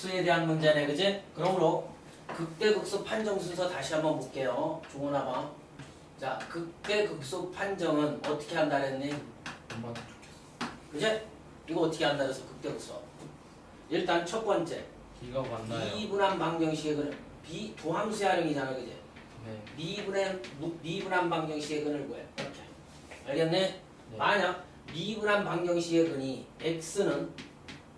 극소에 대한 문제네, 그지? 그러므로 극대극소 판정 순서 다시 한번 볼게요. 종훈아 봐. 자, 극대극소 판정은 어떻게 한다 그랬니? 그지? 이거 어떻게 한다 그래서 극대극소. 일단 첫 번째, 기가 왔나요? 미분한 방정식의 근을 비 도함수의 활용이잖아, 그지? 네. 미분한 무- 미분한 방정식의 근을 구해. 이렇게. 알겠네? 네. 만약 미분한 방정식의 근이 x는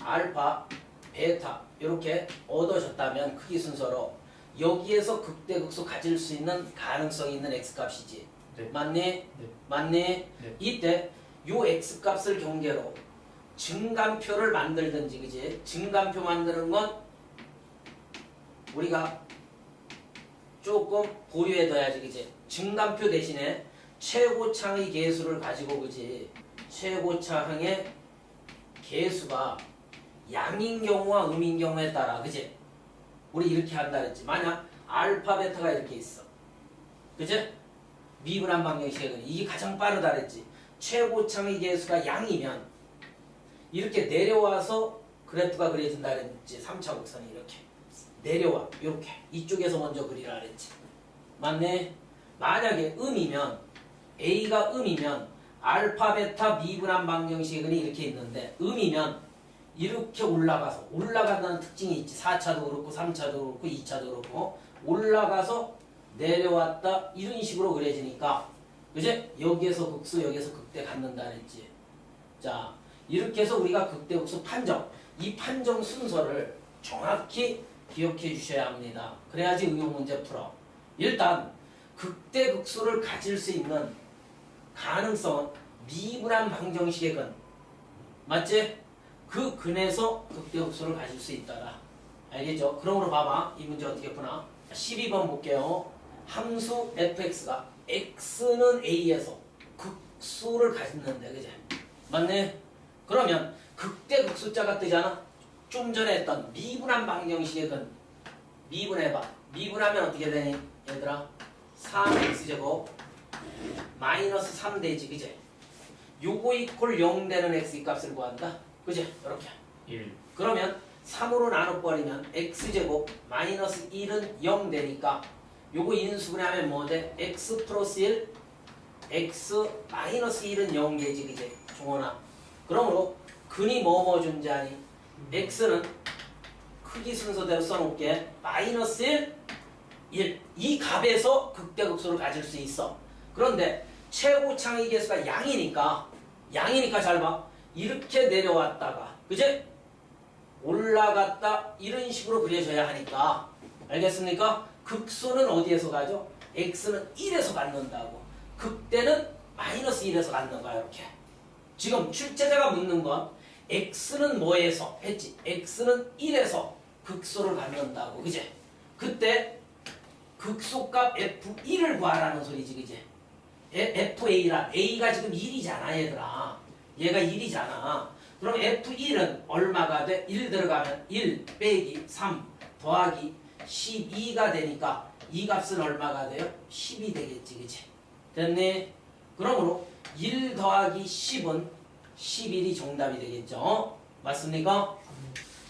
알파, 베타 이렇게 얻어졌다면 크기 순서로 여기에서 극대극소 가질 수 있는 가능성이 있는 x 값이지. 네. 맞니? 네. 맞니? 네. 이때 요 x 값을 경계로 증감표를 만들든지 그지? 증감표 만드는 건 우리가 조금 고려해둬야지 그지? 증감표 대신에 최고창의 개수를 가지고 그지? 최고창의 개수가 양인 경우와 음인 경우에 따라 그지? 우리 이렇게 한다 그랬지. 만약 알파 베타가 이렇게 있어. 그지? 미분한 방정식은 이게 가장 빠르다 그랬지. 최고창의 개수가 양이면 이렇게 내려와서 그래프가 그려진다 그랬지. 3차 곡선이 이렇게. 내려와. 이렇게. 이쪽에서 먼저 그리라 그랬지. 맞네? 만약에 음이면 A가 음이면 알파 베타 미분한 방정식은 이렇게 있는데 음이면 이렇게 올라가서 올라간다는 특징이 있지. 4차도 그렇고 3차도 그렇고 2차도 그렇고. 올라가서 내려왔다. 이런 식으로 그려지니까. 그지? 여기에서 극수 여기에서 극대 갖는다 그랬지. 자 이렇게 해서 우리가 극대 극수 판정. 이 판정 순서를 정확히 기억해 주셔야 합니다. 그래야지 응용 문제 풀어. 일단 극대 극수를 가질 수 있는 가능성은 미분한 방정식의 근. 맞지? 그 근에서 극대 극수를 가질 수 있다라. 알겠죠? 그러므로 봐봐. 이 문제 어떻게 푸나? 12번 볼게요. 함수 fx가 x는 a에서 극수를 가졌는데 그지? 맞네? 그러면 극대 극수자가 뜨잖아? 좀 전에 했던 미분한 방정식의 근. 미분해봐. 미분하면 어떻게 되니? 얘들아 3x제곱 마이너스 3 되지 그지? 요거 이퀄 0 되는 x 값을 구한다 그지? 이렇게 1. 그러면 3으로 나눠버리면 x제곱 마이너스 1은 0 되니까 요거 인수분해하면 뭐 돼? x 플러스 1 x 마이너스 1은 0 되지 그지? 종원아 그러므로 근이 뭐뭐 존재하니? x는 크기 순서대로 써놓을게 마이너스 1 1. 이 값에서 극대극소를 가질 수 있어 그런데 최고 창의 개수가 양이니까 양이니까 잘 봐. 이렇게 내려왔다가 그제 올라갔다 이런 식으로 그려져야 하니까 알겠습니까? 극소는 어디에서 가죠? x는 1에서 갖는다고 극대는 마이너스 1에서 갖는 거야 이렇게 지금 출제자가 묻는 건 x는 뭐에서 했지? x는 1에서 극소를 갖는다고 그제? 그때 극소값 f1을 구하라는 소리지 그제? FA라 A가 지금 1이잖아 얘들아 얘가 1이잖아 그럼 F1은 얼마가 돼? 1 들어가면 1 빼기 3 더하기 12가 되니까 이 값은 얼마가 돼요? 10이 되겠지 그치? 됐네? 그러므로 1 더하기 10은 11이 정답이 되겠죠? 맞습니까?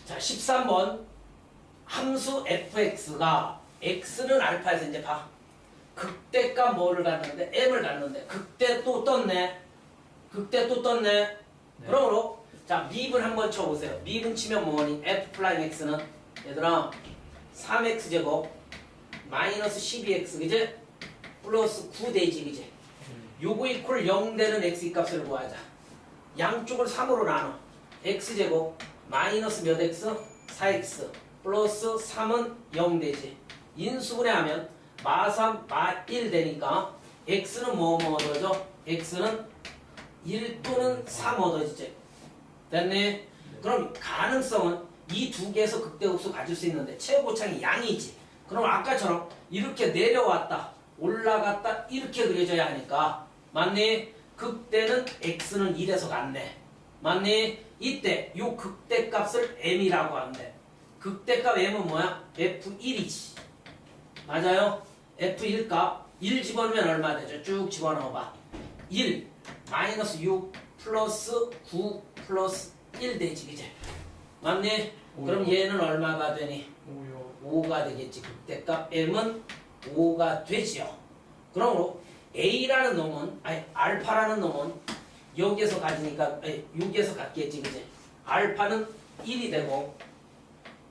자 13번 함수 fx가 x는 알파에서 이제 봐 극대값 뭐를 갖는데 m을 갖는데 극대 또 떴네 극대 또 떴네. 네. 그러므로 자 미분 한번 쳐보세요. 미분 치면 뭐니? F 플라임 x는? 얘들아 3x 제곱 마이너스 12x 그지? 플러스 9 되지 그지? 요거 이퀄 0 되는 x 값을 구하자. 양쪽을 3으로 나눠. X 제곱 마이너스 몇 x? 4x 플러스 3은 0 되지. 인수분해하면 마3 마1 되니까 x는 뭐뭐 얻어져? x는 1 또는 3 얻어지지 됐네? 그럼 가능성은 이 두 개에서 극대극소 가질 수 있는데 최고창이 양이지 그럼 아까처럼 이렇게 내려왔다 올라갔다 이렇게 그려져야 하니까 맞니? 극대는 x는 1에서 갔네 맞니? 이때 요 극대값을 m이라고 하는데 극대값 m은 뭐야? f1이지 맞아요? F1값 1 집어넣으면 얼마 되죠? 쭉 집어넣어봐 1 마이너스 6 플러스 9 플러스 1 되지 그지? 맞니? 그럼 얘는 얼마가 되니? 오요 5가 되겠지. 극대값 m은 5가 되지요. 그러므로 a라는 놈은 아니 알파라는 놈은 여기에서 가지니까 아니, 여기에서 갖겠지, 그지? 알파는 1이 되고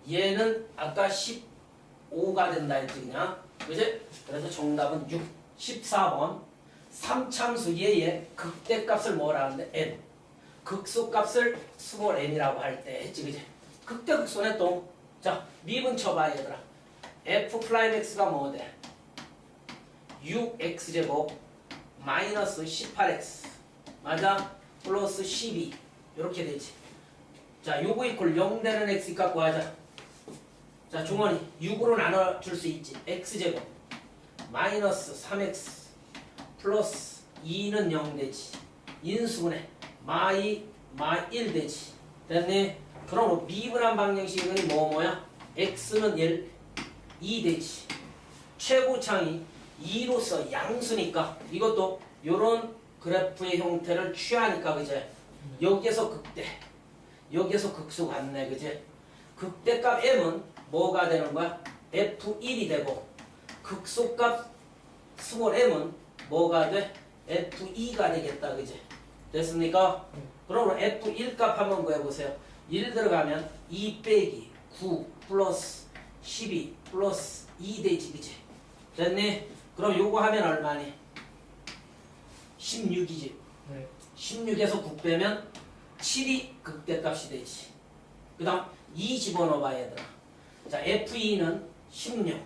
얘는 아까 15가 된다 했지 그냥 그지? 그래서 정답은 6, 14번 3참수 얘의 극대값을 뭐라 하는데 n 극소값을 스몰 n이라고 할 때 했지 그지? 극대 극소네 또 자, 미분 쳐봐 얘들아. f 프라임 x가 뭐 돼? 6x 제곱 마이너스 18x 맞아? 플러스 12 이렇게 되지. 자, 요거 이퀄 0 되는 x 갖고 하자. 자, 중원이 6으로 나눠줄 수 있지. x 제곱 마이너스 3x 플러스 2는 0 되지. 인수분해 마이 마1 되지. 됐니? 그럼 미분한 방정식은 뭐 뭐야? x는 1, 2 되지. 최고창이 2로서 양수니까 이것도 요런 그래프의 형태를 취하니까 그제 여기에서 극대 여기에서 극수 같네 그제 극대값 m은 뭐가 되는 거야? f1이 되고 극소값 스몰 m은 뭐가 돼? f2가 되겠다 그제 됐습니까? 그러면 f1 값 한번 구해보세요. 1 들어가면 2 빼기 9 플러스 12 플러스 2 되지 그지? 됐니? 그럼 요거 하면 얼마니? 16이지. 네. 16에서 9 빼면 7이 극대값이 되지. 그 다음 2 집어넣어봐 얘들아 자 F2는 16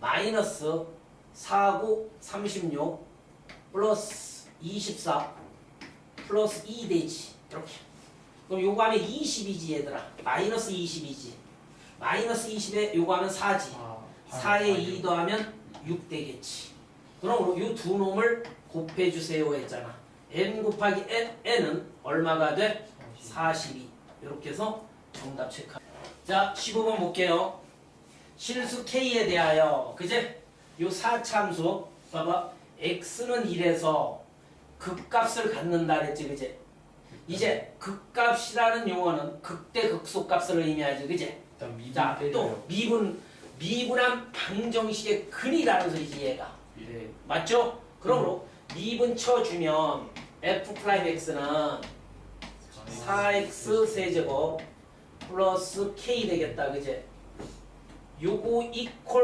마이너스 4, 9, 36 플러스 24 플러스 2 되지. 이렇게. 그럼 요거 하면 20이지 얘들아. 마이너스 20이지. 마이너스 20에 요거 하면 4지. 아, 4에 2 더하면 6 되겠지. 그러므로 이두 놈을 곱해주세요 했잖아. n 곱하기 n, n은 얼마가 돼? 42 이렇게 해서 정답 체크 자 15번 볼게요. 실수 k에 대하여. 그제 요 4참수 봐봐. x는 1에서 극값을 갖는다 그랬지 그제 이제 극값이라는 용어는 극대 극소값을 의미하지 그제 일단 미분 자 때려요. 또 미분 미분한 방정식의 근이라는 소리지 얘가. 미래 맞죠? 그러므로 미분 쳐주면 f 프라임 x는 4x 세제곱 플러스 k 되겠다 그제 요거 이퀄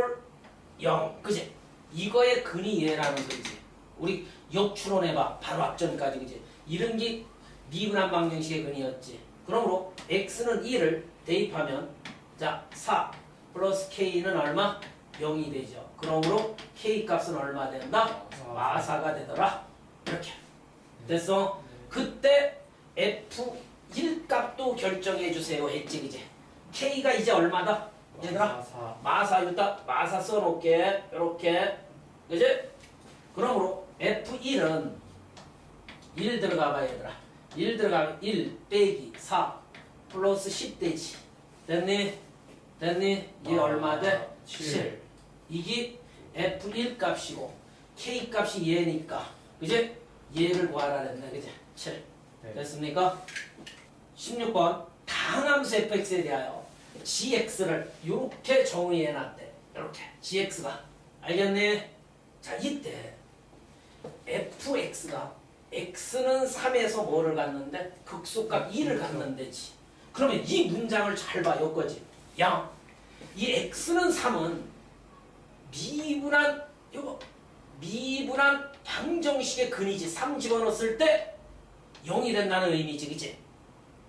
0 그제 이거의 근이 얘라는 소리지 우리 역추론해봐. 바로 앞전까지 그제 이런 게 미분한 방정식의 근이었지. 그러므로 x는 1을 대입하면 자 4 플러스 k는 얼마? 0이 되죠. 그러므로 k 값은 얼마 된다? 마사가 되더라. 이렇게. 됐어? 그때 F1 값도 결정해 주세요. 했지 그제 K가 이제 얼마다? 얘들아 4 마사 여기다 마사 써놓게 이렇게 그지? 그러므로 F1은 1 들어가 봐 얘들아 1 들어가면 1 빼기 4 플러스 10 되지 됐니? 됐니? 이게 아, 얼마 돼? 칠. 7 이게 F1 값이고 K 값이 얘니까 그지? 얘를 구하라 그랬네 그지? 7 네. 됐습니까? 16번 다항함수 fx에 대하여 gx를 이렇게 정의해 놨대. 이렇게 gx가 알겠니? 자 이때 fx가 x는 3에서 뭐를 갖는데 극소값 2를 갖는데지. 그러면 이 문장을 잘 봐, 여거지. 야, 이 x는 3은 미분한 요거 미분한 방정식의 근이지. 3 집어넣었을 때 0이 된다는 의미지, 그치?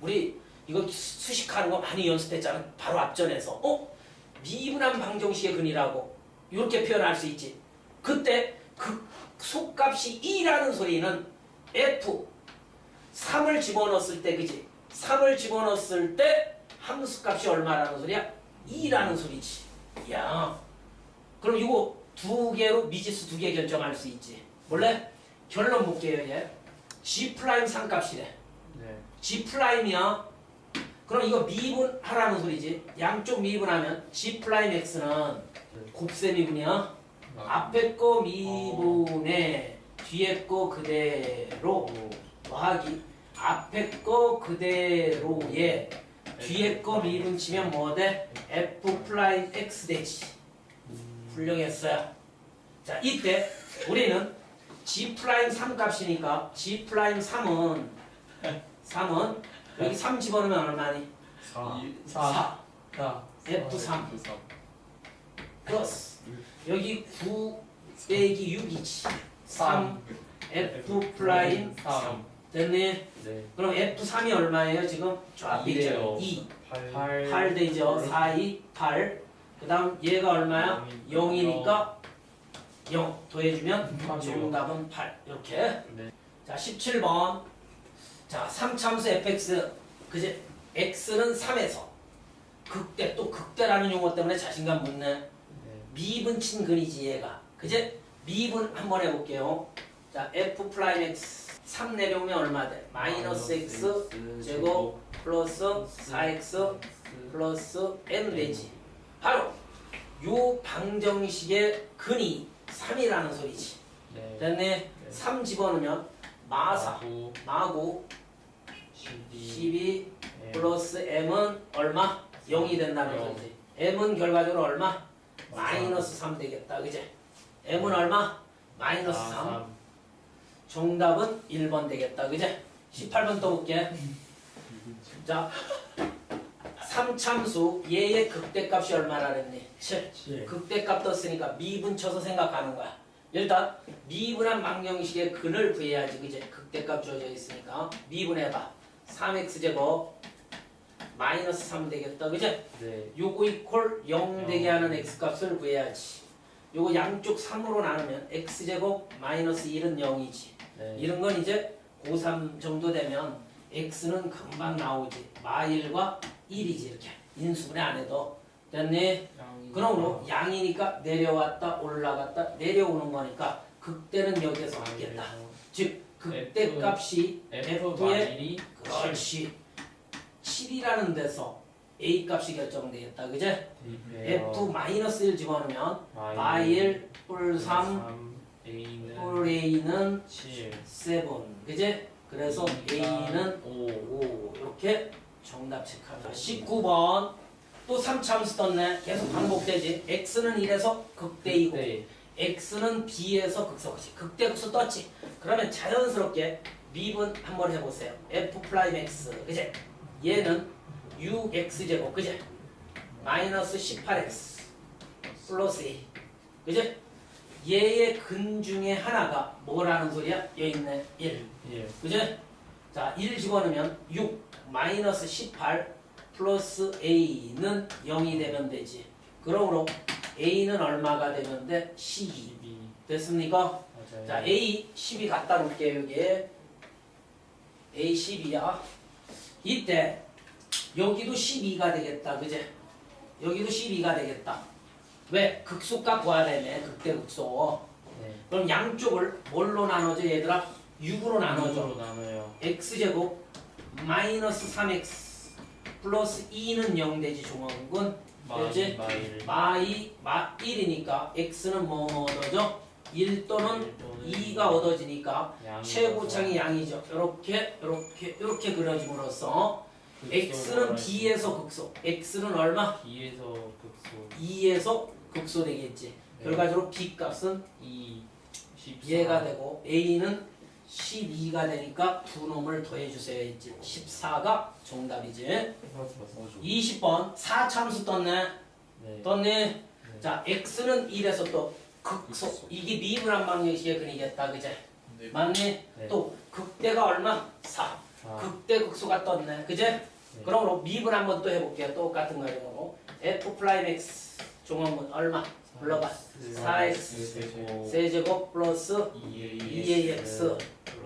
우리 이거 수- 수식하는 거 많이 연습했잖아. 바로 앞전에서. 어? 미분한 방정식의 근이라고. 이렇게 표현할 수 있지. 그때 그 속값이 2라는 소리는 F 3을 집어넣었을 때, 그지? 3을 집어넣었을 때 함수값이 얼마라는 소리야? 2라는 소리지. 야. 그럼 이거 두 개로 미지수 두 개 결정할 수 있지. 원래 결론 볼게요, 얘. G 프라임 상값이래. 네 G 프라임이야. 그럼 이거 미분하라는 소리지. 양쪽 미분하면 G 프라임 X는 곱셈 미분이야. 앞에 거 미분에 뒤에 거 그대로 더하기 앞에 거 그대로에 뒤에 거 미분 치면 뭐 돼? f 프라임 x 되지. 훌륭했어요. 자, 이때 우리는 g 프라임 3 값이니까 g 프라임 3은 3은 여기 3 집어넣으면 얼마니? 4 4 4 F3 플러스 여기 9 빼기 6이지 3 F 프라임 3 됐네. 네. 그럼 F3이 얼마예요 지금? 저 앞에 있죠 이래요. 2 8 8 되죠? 4, 2, 8그 다음 얘가 얼마야? 0이니까. 0 더해주면 정답은 8 이렇게. 네. 자 17번 자 3참수 fx 그제 x는 3에서 극대 또 극대라는 용어 때문에 자신감 묻네 네. 미분 친 근이지 얘가. 그제 미분 한번 해볼게요. 자 f 프라임 x 3 내려오면 얼마 돼? 마이너스 x 제곱 플러스 4x 플러스 m 되지. 바로 요 방정식의 근이 3이라는 소리지. 네. 됐네? 3 집어넣으면 마사 9 마고 12 12 네. 플러스 m은 얼마? 0이 된다는 영. 거지 m은 결과적으로 얼마? 마이너스 3 되겠다 그제? m은 얼마? 마이너스 3 정답은 1번 되겠다 그제? 18번 또 볼게 자 3참수 얘의 극대값이 얼마나 그랬니? 7 7 극대값 떴으니까 미분 쳐서 생각하는 거야. 일단 미분한 망령식의 근을 구해야지 그제 극대값 주어져 있으니까 미분해봐. 3x 제곱 마이너스 3 되겠다 그제? 네 요거 이퀄 0 되게 영. 하는 x 값을 구해야지. 요거 양쪽 3으로 나누면 x 제곱 마이너스 1은 0이지. 네 이런 건 이제 고3 정도 되면 x는 금방 나오지. 마1과 1이지 이렇게 인수분해 안 해도 됐니? 그러므로 양이니까 내려왔다 올라갔다 내려오는 거니까 극대는 여기에서 맞겠다. 즉 극대 F, 값이 F F의 마일이 그렇지 7이라는 데서 A 값이 결정되겠다. 그제? F 마이너스 1 집어넣으면 마일 뿔 3, A는 뿔 A는 7 7. 그제? 그래서 A는 5 5 이렇게 정답 체크하자. 19번 또 3참수 떴네. 계속 반복되지. X는 1에서 극대이고 네 X는 B에서 극소그지 극대 극소 떴지. 그러면 자연스럽게 미분 한번 해보세요. F 프라임 X 그제? 얘는 6X 제곱 그제? 마이너스 18X 플러스 A 그제? 얘의 근 중에 하나가 뭐라는 소리야? 얘 있네 1 1 그제? 자, 1 집어넣으면 6 마이너스 18 플러스 A는 0이 되면 되지. 그러므로 A는 얼마가 되면 돼? 12. 12 됐습니까? 맞아요 자, A 12 갖다 놓을게요, 여기에. A 12야. 이때 여기도 12가 되겠다. 그제? 여기도 12가 되겠다. 왜? 극소값 구해야 되네. 극대 극소. 네 그럼 양쪽을 뭘로 나눠줘, 얘들아? 6으로 나눠줘. 6으로 나눠요 x제곱 마이너스 3x 플러스 2는 0 되지 종합은 그렇지? 마일 마이 마 1이니까 x는 뭐 얻어져? 1 또는 2가 얻어지니까 최고창이 양이죠. 이렇게 이렇게 이렇게 그려짐으로써 x는 b에서 극소. X는 얼마? B에서 극소. 2에서 극소 되겠지. 네. 결과적으로 b 값은 2 14 얘가 되고 a는 12가 되니까 두 놈을 더해주세요 했지. 14가 정답이지. 20번 4참수 떴네. 네. 떴네. 자 x는 1에서 또 극소 이게 미분 한 방정식의 근이겠다 그제? 맞니 네. 또 극대가 얼마? 4 사. 극대 극소가 떴네 그제? 그러므로 미분 한번 또 해볼게요 똑같은 과정으로. F x 종합문 얼마? 불러봐. 4x 제곱. 세제곱 플러스 2ax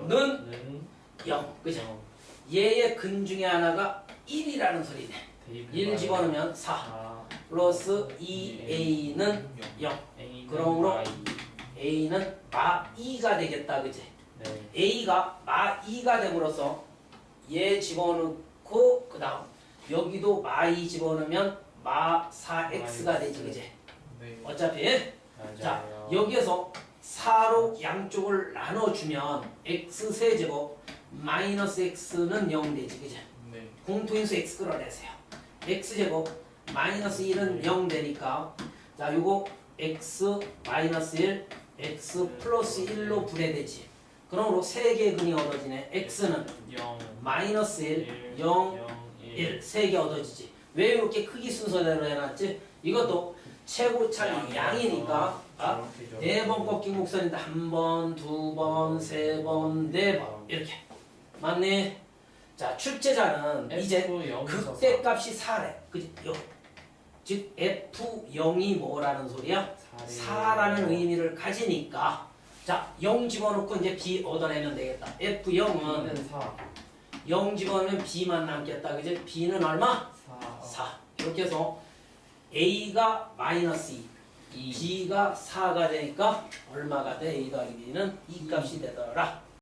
는 0 그죠? 얘의 근 중에 하나가 1이라는 소리네. 1 집어넣으면 4 플러스 2a는 0 그러므로 a는 마 2가 되겠다 그지? 네 a가 마 2가 됨으로써 얘 집어넣고 그 다음 여기도 마 2 집어넣으면 마 4x가 되지 그지? 어차피 자 맞아요 여기에서 4로 양쪽을 나눠주면 x 세제곱 마이너스 x는 0 되지 그지? 공통인수 x 끌어내세요. x제곱 마이너스 1은 0 되니까 자 요거 x 마이너스 1 x 플러스 1로 분해되지. 그러므로 세 개의 근이 얻어지네. x는 0 마이너스 1 1 0 1 1세 개 얻어지지. 왜 이렇게 크기 순서대로 해놨지? 이것도 최고 차이 양이니까. 아, 네번 꺾인 곡선인데 한 번, 두 번, 세 번, 네 번. 이렇게. 맞네. 자 출제자는 이제 극대값이 4래. 그지? 요. 즉 F0이 뭐라는 소리야? 4라는 의미를 가지니까 자 0 집어넣고 이제 B 얻어내면 되겠다. F0은 2는 4 0 집어넣으면 B만 남겠다. 그지? B는 얼마? 4 4. 이렇게 해서 A가 마이너스 2, B가 4가 되니까 얼마가 돼? A 더하기 B는 2 값이 되더라.